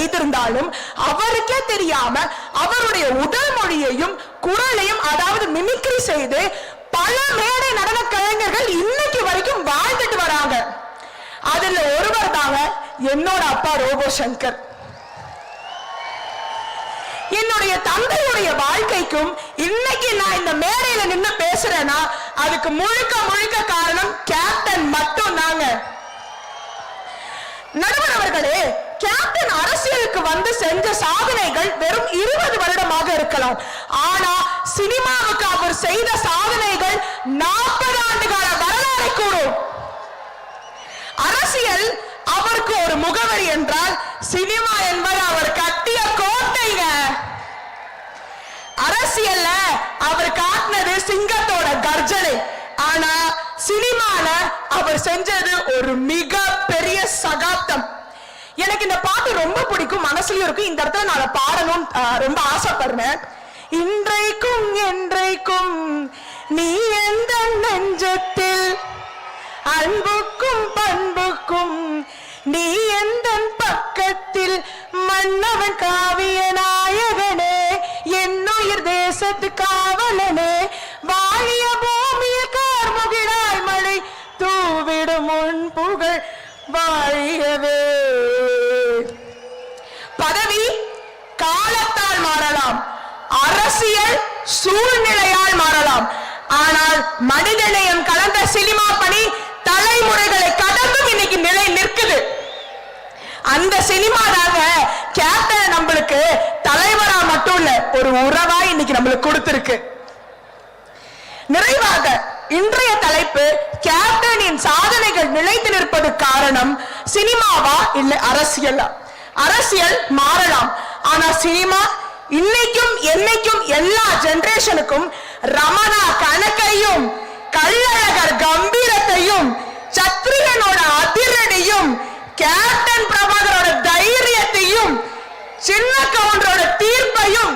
செய்திருந்தாலும் அவருக்கே தெரியாம அவருடைய உடல் மொழியையும் குரலையும் அதாவது மிமிக்ரி செய்து பல மேடை நடன கலைஞர்கள் இன்னைக்கு வரைக்கும் வாழ்ந்துட்டு வராங்க. அதுல ஒருவர் தாங்க என்னோட அப்பா ரோபோ சங்கர் என்னுடைய தந்தையுடைய வாழ்க்கைக்கும் இன்னைக்கு நான் இந்த மேடையில நின்னு பேசுறேன்னா அதுக்கு முழுக்க முழுக்க காரணம் கேப்டன் மட்டும் தாங்க நடுவர் அவர்களே கேப்டன் அரசியலுக்கு வந்து செஞ்ச சாதனைகள் வெறும் இருபது வருடமாக இருக்கலாம். ஆனா சினிமாவுக்கு அவர் செய்த சாதனைகள் நாற்பது ஆண்டு கால வரலாறு கூடும் அரசியல் அவருக்கு ஒரு முகவரி என்றால் சினிமா என்பது அவர் கட்டிய கோட்டைங்க. அரசியல்ல அவர் காட்டினது சிங்கத்தோட கர்ஜனை. ஆனா சினிமால அவர் செஞ்சது ஒரு மிக பெரிய சகாப்தம். எனக்கு இந்த பாட்டு ரொம்ப பிடிக்கும். மனசுலயும் இருக்கும். இந்த இடத்துல நான் பாடணும் ரொம்ப ஆசைப்படுறேன். இன்றைக்கும் என்றைக்கும் நீ எந்த நெஞ்சத்தில் அன்புக்கும் பண்புக்கும் நீ எந்த பக்கத்தில் மன்னவன் காவி மனிதநேயம் கலந்த சினிமா பணி தலைமுறைகளை கடந்தும் இன்னைக்கு நிலை நிற்குது. அந்த சினிமா தாங்க கேப்டன் நம்மளுக்கு தலைவரா மட்டும் இல்ல ஒரு உறவா இன்னைக்கு நம்மளுக்கு கொடுத்திருக்கு. நிறைவாக இன்றைய தலைப்பு கேப்டனின் சாதனைகள் நிலைத்து நிற்பது காரணம் சினிமாவா இல்ல அரசியலா? அரசியல் மாறலாம். ஆனா சினிமா இன்னைக்கும் என்னைக்கும் எல்லா ஜெனரேஷனுக்கும் ரமணா கணக்கையும் கள்ளழகர் கம்பீரத்தையும் சத்ரியனோட அதிரடியும் கேப்டன் பிரபாகரோட தைரியத்தையும் சின்ன கவுண்டரோட தீர்ப்பையும்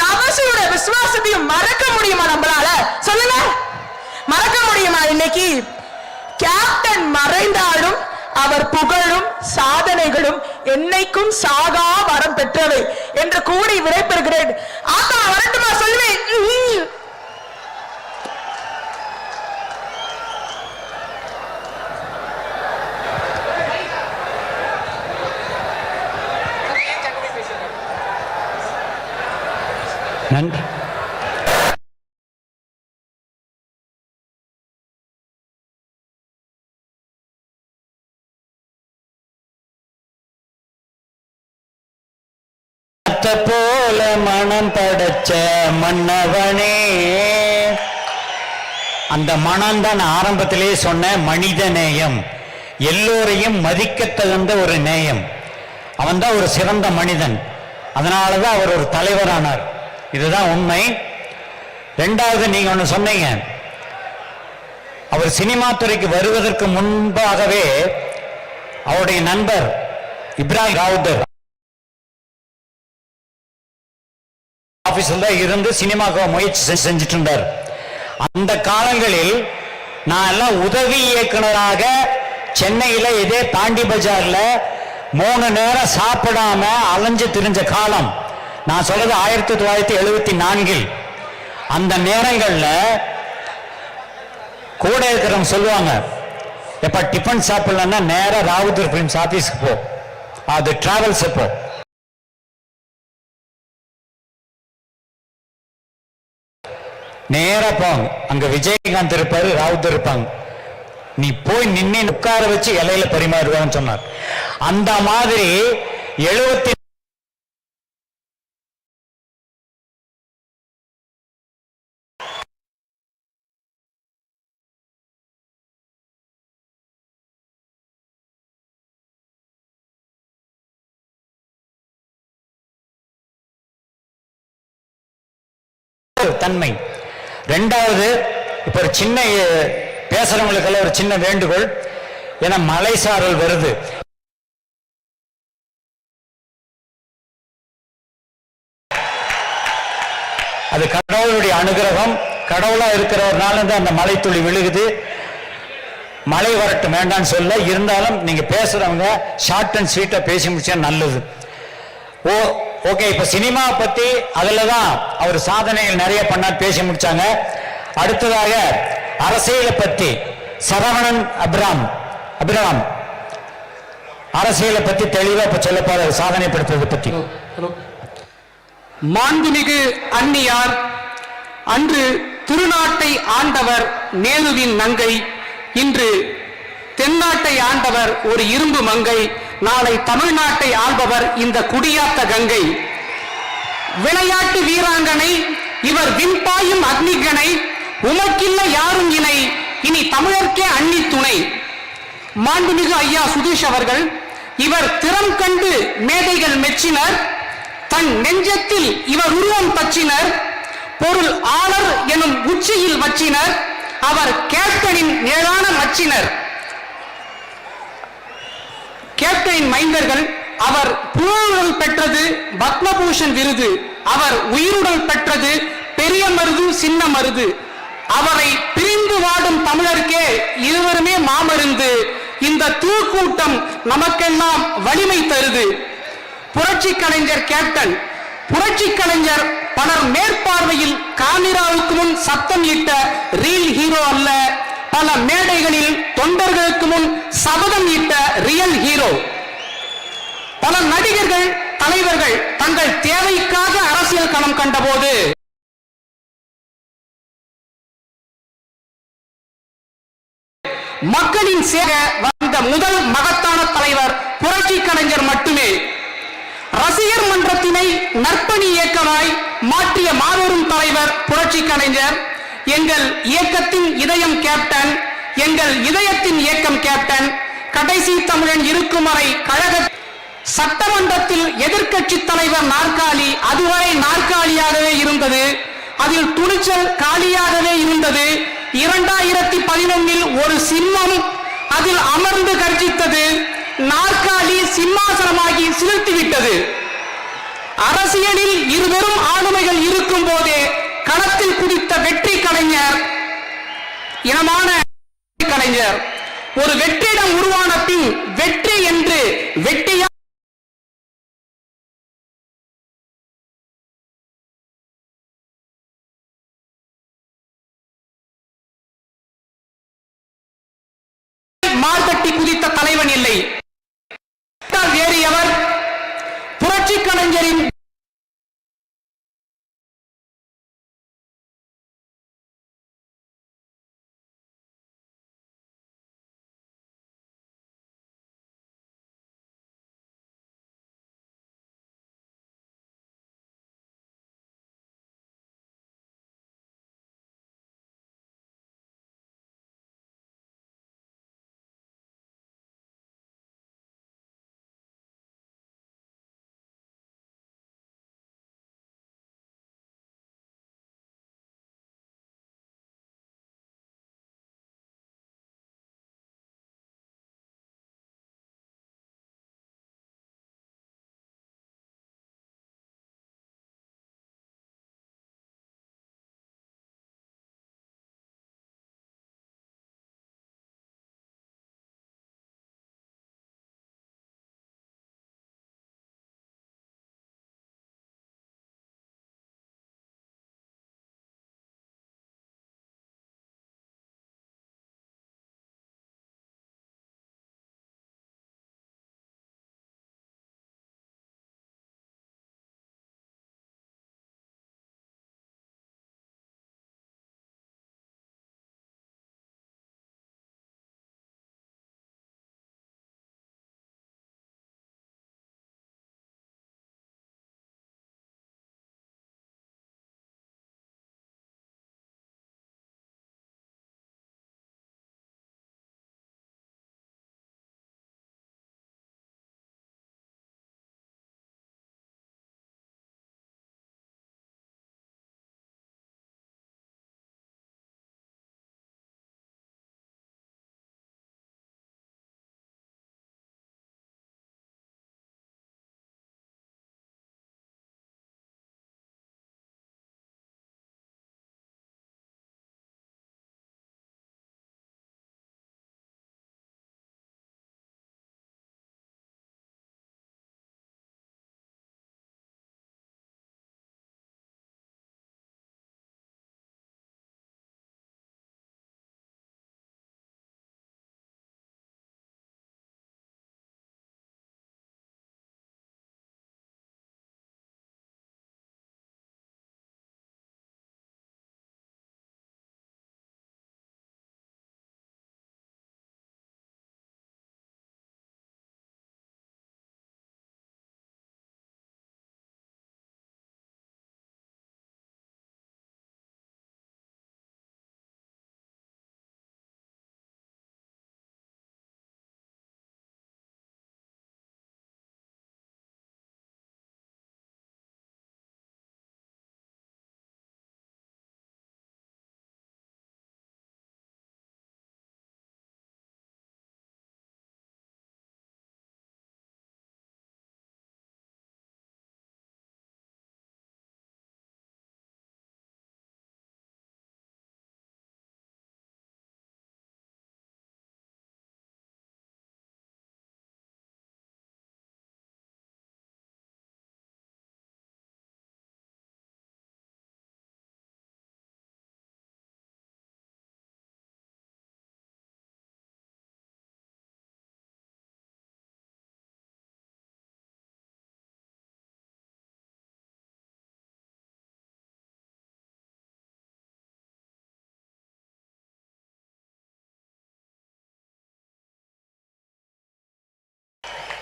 தவசியோட விசுவாசத்தையும் மறக்க முடியுமா நம்மளால? சொல்லுங்க. மறக்க முடியுமா இன்னைக்கு? கேப்டன் மறைந்தாலும் அவர் புகழும் சாதனைகளும் என்னைக்கும் சாகா வரம் பெற்றவை என்று கூறி விடைபெறுகிறேன். ஆத்தா வரட்டுமா? சொல்லுவேன் உம். நன்றி அத்த போல மனம் படைச்ச மன்னவனே. அந்த மனம் தான் ஆரம்பத்திலே சொன்ன மனித நேயம். எல்லோரையும் மதிக்க தகுந்த ஒரு நேயம். அவன்தான் ஒரு சிறந்த மனிதன். அதனாலதான் அவர் ஒரு தலைவரானார். இதுதான் உண்மை. ரெண்டாவது நீங்க ஒண்ணு சொன்னீங்க. அவர் சினிமா துறைக்கு வருவதற்கு முன்பாகவே அவருடைய நண்பர் இப்ராஹிம் ராவுதர் ஆஃபீஸில் தான் இருந்து சினிமாவுக்கு முயற்சி செஞ்சுட்டு இருந்தார் அந்த காலங்களில் நான் எல்லாம் உதவி இயக்குனராக சென்னையில இதே தாண்டி பஜார்ல மூணு நேரம் சாப்பிடாம அலைஞ்சு திரிஞ்ச காலம். நான் சொல்றது ஆயிரத்தி தொள்ளாயிரத்தி எழுபத்தி நான்கில். அந்த நேரங்கள்ல கூட இருக்கிறவங்க சொல்லுவாங்க எப்ப டிஃபன் சாப்பிடலன்னா நேராக ராவுத்தர் ஃபிலிம்ஸ் ஆபீஸ்க்கு போ. அது டிராவல்ஸ் போ நேரா போங்க. அங்க விஜயகாந்த் இருப்பாரு ராவுத் இருப்பாங்க. நீ போய் நின்று உட்கார வச்சு இலையில பரிமாறுவான்னு சொன்னார். அந்த மாதிரி எழுபத்தி தன்மை. ரெண்டாவது இப்போ ஒரு சின்ன பேசுகிறவங்களுக்கெல்லாம் ஒரு சின்ன வேண்டுகோள். ஏன்னா மலை சாரல் வருது. அது கடவுளுடைய அனுகிரகம். கடவுளா இருக்கிறவர்னால தான் அந்த மலை துளி விழுகுது. மழை வரட்டும் வேண்டாம்னு சொல்ல. இருந்தாலும் நீங்க பேசுறவங்க ஷார்ட் அண்ட் ஸ்வீட்டா பேசி முடிச்சா நல்லது. ஓ ஓகே இப்ப சினிமா பத்தி அதுலதான் அவர் சாதனைகள் நிறைய பண்ணா பேசி முடிச்சாங்க. அடுத்ததாக அரசியலை பத்தி சரவணன் அபிராம் அபிராம் அரசியலை பத்தி தெளிவா இப்ப சொல்ல போற சாதனை படுத்துறதை பத்தி மாண்புமிகு அன்னியார் அன்று திருநாட்டை ஆண்டவர் நேருவின் நங்கை இன்று தென்னாட்டை ஆண்டவர் ஒரு இரும்பு மங்கை நாளை தமிழ்நாட்டை ஆள்பவர் இந்த குடியாத்த கங்கை. விளையாட்டு வீராங்கனை இவர் விண்பாயும் அக்னிகனை உமக்கில்ல யாரும் இணை இனி தமிழர்க்கே அன்னி துணை. மாண்புமிகு ஐயா சுதீஷ் அவர்கள் இவர் திறம் கண்டு மேதைகள் மெச்சினர் தன் நெஞ்சத்தில் இவர் உருவம் பச்சினர் பொருள் ஆளர் எனும் உச்சியில் வச்சினர் அவர் கேப்டனின் நிழலான மச்சினர் கேப்டனின் மைந்தர்கள் அவர் புகழுடல் பெற்றது பத்மபூஷன் விருது. அவர் உயிருடல் பெற்றது பெரிய மருது சின்ன மருது. அவரை பிரிந்து வாடும் தமிழருக்கே இருவருமே மாமருந்து. இந்த தூக்கூட்டம் நமக்கெல்லாம் வலிமை தருது. புரட்சி கலைஞர் கேப்டன் புரட்சி கலைஞர் பலர் மேற்பார்வையில் காமிராவுக்கு முன் சத்தம் இட்ட ரீல் ஹீரோ அல்ல. பல மேடைகளில் தொண்டர்களுக்கு முன் சபதம் ஈட்ட ரியல் ஹீரோ பல நடிகர்கள் தலைவர்கள் தங்கள் தேவைக்காக அரசியல் களம் கண்டபோது மக்களின் சேர வந்த முதல் மகத்தான தலைவர் புரட்சி கலைஞர் மட்டுமே. ரசிகர் மன்றத்தினை நற்பணி இயக்கமாய் மாற்றிய மாபெரும் தலைவர் புரட்சி கலைஞர். எங்கள் இயக்கத்தின் இதயம் கேப்டன் எங்கள் இதயத்தின் இயக்கம் கேப்டன் கடைசி தமிழன் இருக்கும் வரை கழக சட்டமன்றத்தில் எதிர்க்கட்சி தலைவர் நாற்காலி அதுவரை நாற்காலியாகவே இருந்தது. அதில் துணிச்சல் காலியாகவே இருந்தது. இரண்டாயிரத்தி பதினொன்னில் ஒரு சிம்மம் அதில் அமர்ந்து கர்ஜித்தது. நாற்காலி சிம்மாசனமாகி சிலிர்த்துவிட்டது. அரசியலில் இருவரும் ஆளுமைகள் இருக்கும் போதே களத்தில் குதித்த வெற்றி கலைஞர் இனமான கலைஞர். ஒரு வெற்றிடம் உருவான பின் வெற்றி என்று வெற்றியா மார்த்தட்டி குதித்த தலைவன் இல்லை. வேறு எவர் புரட்சி கலைஞரின்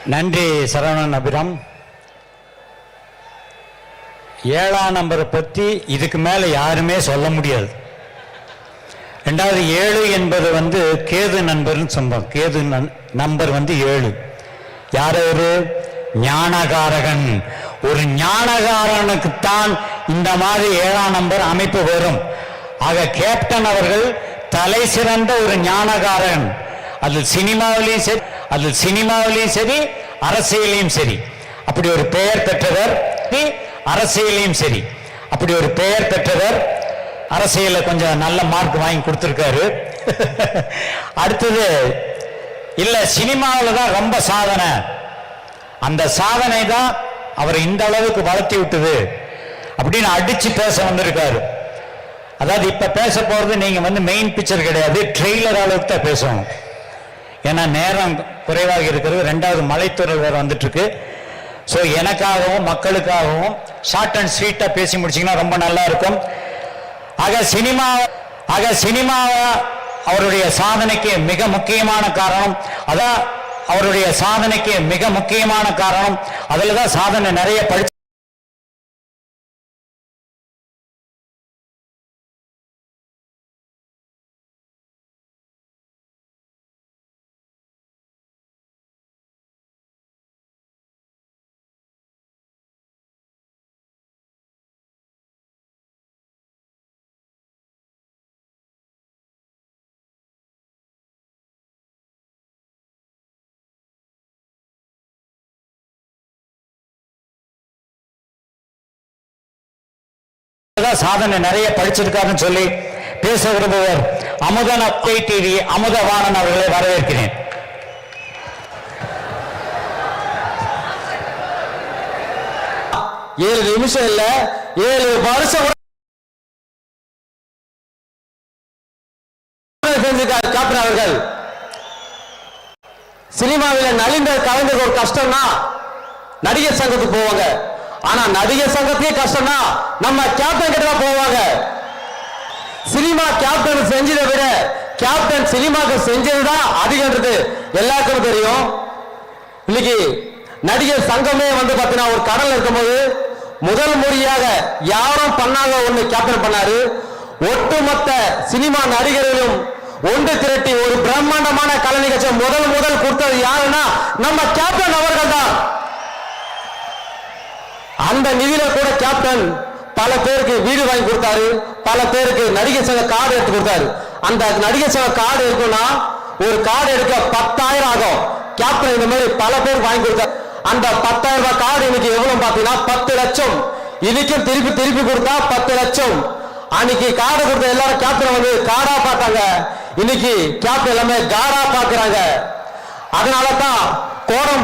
நன்றி சரவணன் அபிராம். ஏழாம் நம்பரை பற்றி இதுக்கு மேலே யாருமே சொல்ல முடியாது. ரெண்டாவது ஏழு என்பது வந்து கேது நண்பர்னு சொல்றோம். கேது நன்- நம்பர் வந்து ஏழு. யார் ஒரு ஞானகாரகன். ஒரு ஞானகாரனுக்குத்தான் இந்த மாதிரி ஏழாம் நம்பர் அமைப்பு வரும். ஆக கேப்டன் அவர்கள் தலை சிறந்த ஒரு ஞானகாரன். அது சினிமாவிலையும் சரி அது சினிமாவிலையும் சரி அரசியலையும் சரி. அப்படி ஒரு பெயர் பெற்றவர் அரசியலையும் சரி. அப்படி ஒரு பெயர் பெற்றவர் அரசியலில் கொஞ்சம் நல்ல மார்க் வாங்கி கொடுத்துருக்காரு. அடுத்தது இல்ல சினிமாவில் தான் ரொம்ப சாதனை. அந்த சாதனை தான் அவரை இந்த அளவுக்கு வளர்த்தி விட்டுது அப்படின்னு அடிச்சு பேச வந்திருக்காரு. அதாவது இப்ப பேச போறது நீங்க வந்து மெயின் பிக்சர் கிடையாது ட்ரெய்லர் அளவுக்கு தான் பேசணும். ஏன்னா நேரம் குறைவாக இருக்கிறது. ரெண்டாவது மலைத்துறல் வேறு வந்துட்டு இருக்கு ஸோ எனக்காகவும் மக்களுக்காகவும் ஷார்ட் அண்ட் ஸ்வீட்டாக பேசி முடிச்சீங்கன்னா ரொம்ப நல்லா இருக்கும். ஆக சினிமா ஆக சினிமாவை அவருடைய சாதனைக்கு மிக முக்கியமான காரணம் அதான் அவருடைய சாதனைக்கு மிக முக்கியமான காரணம் அதில் தான் சாதனை நிறைய படிச்சு சாதனை நிறைய படிச்சிருக்காருன்னு சொல்லி பேச விரும்புவர் அமுதன் அப்டே டிவி அமுதவாணன் அவர்களை வரவேற்கிறேன். ஏழு நிமிஷம் இல்ல ஏழு வருஷம் கூட கேப்டன் அவர்கள். சினிமாவில் நலிந்த கலைஞர்கள் ஒரு கஷ்டம்னா நடிகர் சங்கத்துக்கு போவாங்க. ஆனா நடிகர் சங்கத்துக்கே கஷ்டம்னா நம்ம கேப்டன் கிட்ட தான் போவாங்க. சினிமா கேப்டன் செஞ்சதை விட கேப்டன் சினிமாக்கு செஞ்சதுதான் அதிகன்றது. எல்லாருக்கும் தெரியும். இன்னைக்கு நடிகர் சங்கமே வந்து பாத்தீங்கன்னா ஒரு கடல் இருக்கும்போது முதல் முறையாக யாரும் பண்ணாத ஒண்ணு கேப்டன் பண்ணாரு. ஒட்டுமொத்த சினிமா நடிகர்களும் ஒன்று திரட்டி ஒரு பிரம்மாண்டமான கலை நிகழ்ச்சியை முதல் முதல் கொடுத்தது யாருன்னா நம்ம கேப்டன் அவர்கள் தான் அந்த நிதியில கூட கேப்டன் பல பேருக்கு வீடு வாங்கி கொடுத்தாரு. பல பேருக்கு நடிகர் சங்க கார்டு எடுத்து கொடுத்தாரு. அந்த நடிகர் சங்க கார்டு இருக்குன்னா ஒரு கார்டு எடுக்க பத்தாயிரம் ஆகும். கேப்டன் இந்த மாதிரி பல பேருக்கு வாங்கி கொடுத்தாரு அந்த பத்தாயிரம் ரூபாய் கார்டு இன்னைக்கு எவ்வளவு பாத்தீங்கன்னா பத்து லட்சம். இன்னைக்கும் திருப்பி திருப்பி கொடுத்தா பத்து லட்சம். அன்னைக்கு கார்டு கொடுத்த எல்லாரும் கேப்டன் வந்து காடா பார்த்தாங்க. இன்னைக்கு கேப்டன் எல்லாமே காடா பாக்குறாங்க அதனால தான் கோடம்